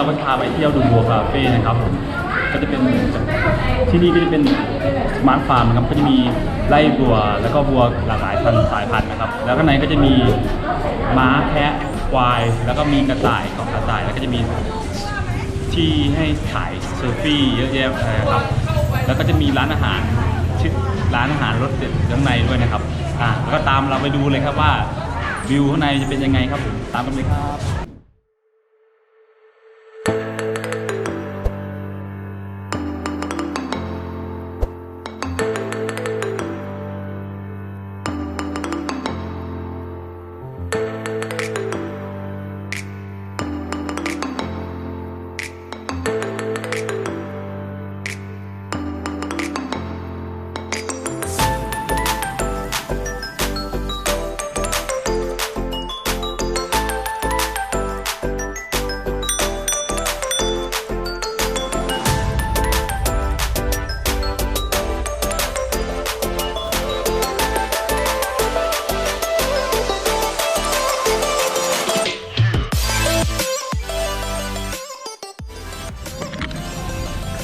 ครับวันนี้เราก็พาไปเที่ยวดูบัวคาเฟ่นะครับผมก็จะเป็นที่นี่ก็จะเป็นสมาร์ทฟาร์มนะครับก็จะมีไร่บัวแล้วก็บัวหลากหลายพันสายพันธุ์นะครับ แล้วก็ในก็จะมีม้าแพะควาย แล้วก็มีกระต่ายของกระต่าย แล้วก็จะมีที่ให้ถ่ายเซลฟี่เยอะแยะเลยนะครับ แล้วก็จะมีร้านอาหารชื่อร้านอาหารรสเด็ดข้างในด้วยนะครับอ่าแล้วก็ตามเราไปดูเลยครับว่าวิวข้างในจะเป็นยังไงครับตามกันเลยครับ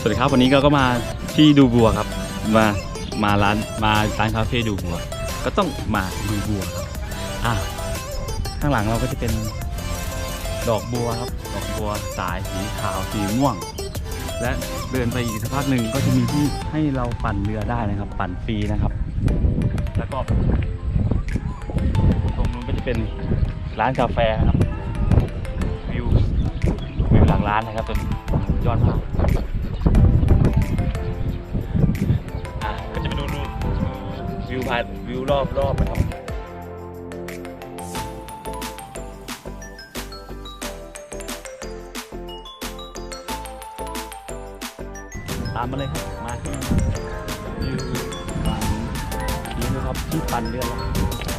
วัสดีครับวันนี้เราก็มาที่ดูบัวครับ มามาร้านมาร้านคาเฟ่ดูบัว ก็ต้องมาดูบัวครับอ่าข้างหลังเราก็จะเป็นดอกบัวครับ ดอกบัวสายสีขาวสีม่วง และเดินไปอีกสักพักหนึ่งก็จะมีที่ให้เราปั่นเรือได้นะครับ ปั่นฟรีนะครับ แล้วก็ตรงนู้นก็จะเป็นร้านกาแฟครับวิววิวหลังร้านนะครับเป็นยอดมาก วิวพาวิวรอบรอบนะครับตามมาเลยครับ มาที่วิวฝั่งนี้นะครับที่ปั่นเรือแล้ว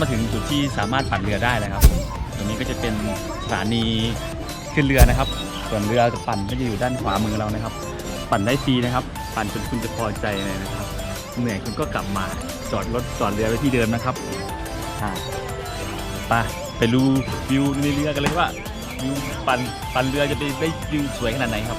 มาถึงจุดที่สามารถปั่นเรือได้แล้วครับตรงนี้ก็จะเป็นสถานีขึ้นเรือนะครับ ส่วนเรือจะปั่นก็จะอยู่ด้านขวามือเรานะครับ ปั่นได้ฟรีนะครับ ปั่นจนคุณจะพอใจเลยนะครับ เหนื่อยคุณก็กลับมาจอดรถจอดเรือไว้ที่เดิมนะครับไปไปดูวิวในเรือกันเลยว่าวิวปั่นปั่นเรือจะไปได้วิวสวยขนาดไหนครับ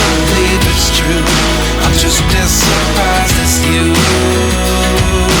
believe it's true. I'm just as surprised as you.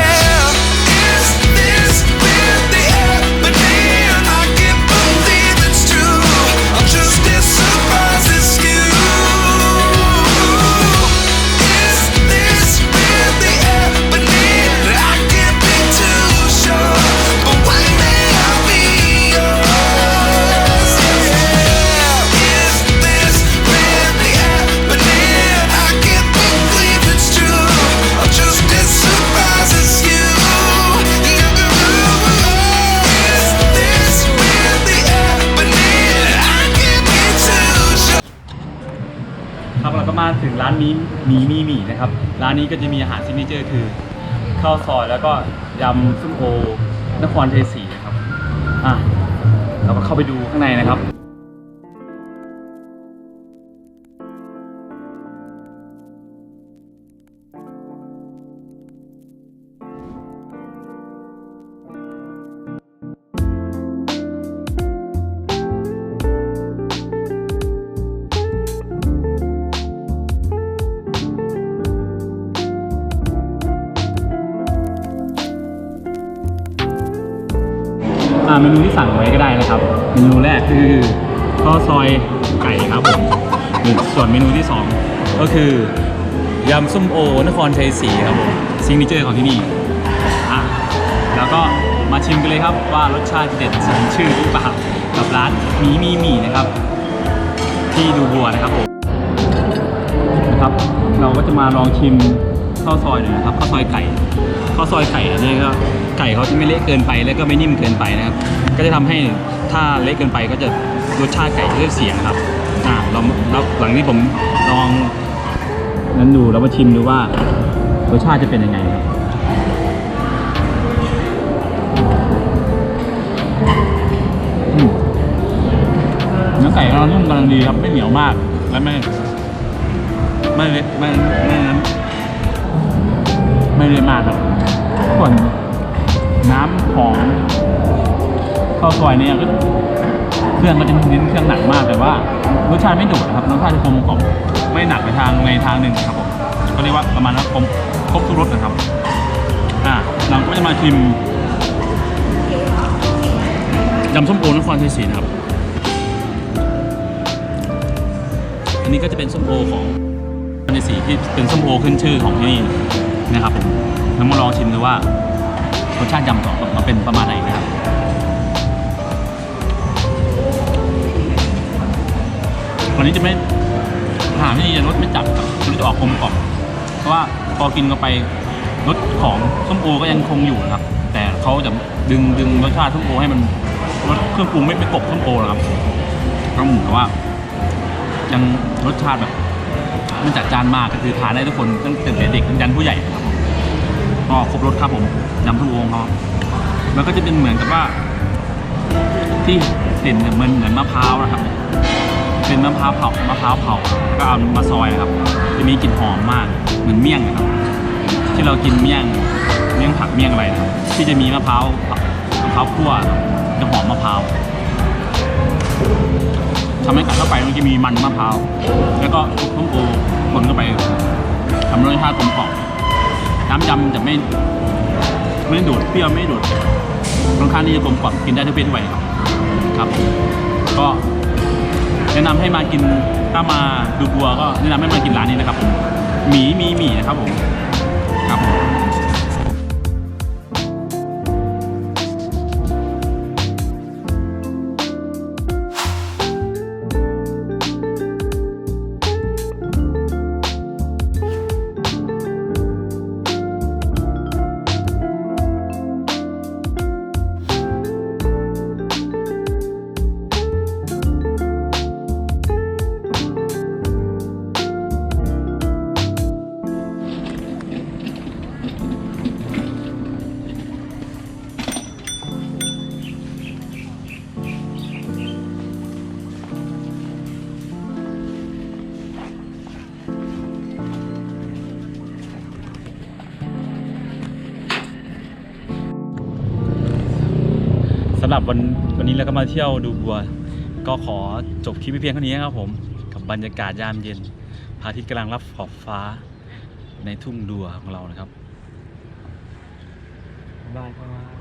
ครับเราก็มาถึงร้านนี้มีมีหมี่นะครับ ร้านนี้ก็จะมีอาหารซิกเนเจอร์คือข้าวซอยแล้วก็ยำส้มโอนครเทศรีนะครับอะเราก็เข้าไปดูข้างในนะครับ อ่าเมนูที่สั่งไว้ก็ได้นะครับ เมนูแรกคือข้าวซอยไก่ครับผมส่วนเมนูที่สองก็คือยำส้มโอนครชัยศรีครับผมซิงเกิลเจอร์ของที่นี่อะแล้วก็มาชิมกันเลยครับว่ารสชาติเด็ดสมชื่อหรือเปล่ากับร้านหมีมีหมี่นะครับ ที่ดูบัวนะครับผมนะครับ เราก็จะมาลองชิมข้าวซอยหน่อยนะครับข้าวซอยไก่ข้าวซอยไก่อันนี้ก็ ไก่เขาจะไม่เละเกินไปแล้วก็ไม่นิ่มเกินไปนะครับ ก็จะทำให้ถ้าเละเกินไปก็จะรสชาติไก่จะเสียงครับอ่าเราเราหลังที่ผมลองนั้นดูแล้วมาชิมดูว่ารสชาติจะเป็นยังไงครับเนื้อไก่เรานุ่มกำลังดีครับไม่เหนียวมากและไม่ไม่เละไม่ไม่นั้นไม่เละมากครับส่วนน้ำ ของข้าวซอยเนี่ยก็เครื่องก็จะเน้นเครื่องหนักมากแต่ว่ารสชาติไม่โดดนะครับรสชาติจะกลมกล่อมไม่หนักไปทางในทางหนึ่งครับผมก็เรียกว่าประมาณนั้นครบครบทุกรสนะครับอ่าเราก็จะมาชิมยำส้มโอนครชัยศรีนะครับ อันนี้ก็จะเป็นส้มโอของในสีที่เป็นส้มโอขึ้นชื่อของที่นี่นะครับผมแล้วมาลองชิมดูว่า รสชาติยำต่อมาเป็นประมาณไหนนะครับวันนี้จะไม่อาหารที่นี่จะรสไม่จัดครับมันจะออกกลมกล่อมเพราะว่าพอกินเข้าไปรสของส้มโอก็ยังคงอยู่นะครับ แต่เขาจะดึงดึงรสชาติส้มโอให้มันรสเครื่องปรุงไม่ไปกบส้มโอนะครับก็เหมือนกับว่า ยังรสชาติแบบไม่จัดจานมากก็คือทานได้ทุกคนตั้งแต่เด็กถึงยันผู้ใหญ่ครับ ก็ครบรสครับผมยำส้มโอของเขาแล้วก็จะเป็นเหมือนกับว่า ที่เด่นเหมือนเหมือนมะพร้าวนะครับ เป็นมะพร้าวเผามะพร้าวเผาก็เอามาซอยนะครับ จะมีกลิ่นหอมมากเหมือนเมี่ยงนะครับ ที่เรากินเมี่ยงเมี่ยงผักเมี่ยงอะไรนะครับที่จะมีมะพร้าวมะพร้าวคั่วจะหอมมะพร้าวทำให้กัดเข้าไปมันจะมีมันมะพร้าวแล้วก็ต้มโอคนเข้าไปทำรสชาติกลมกล่อม น้ำจำจะไม่ ไม่ดูดเปรี้ยวไม่ดูดค่อนข้างที่จะกลมกล่อมกินได้ทุกเพศทุกวัยครับครับ ก็แนะนำให้มากินถ้ามาดูบัวก็แนะนำให้มากินร้านนี้นะครับผมหมีมีหมีนะครับผม รับวันวันนี้เราก็มาเที่ยวดูบัว ก็ขอจบคลิปไว้เพียงเท่านี้ครับผม กับบรรยากาศยามเย็นพระอาทิตย์กำลังรับขอบฟ้าในทุ่งดัวของเรานะครับบายครับ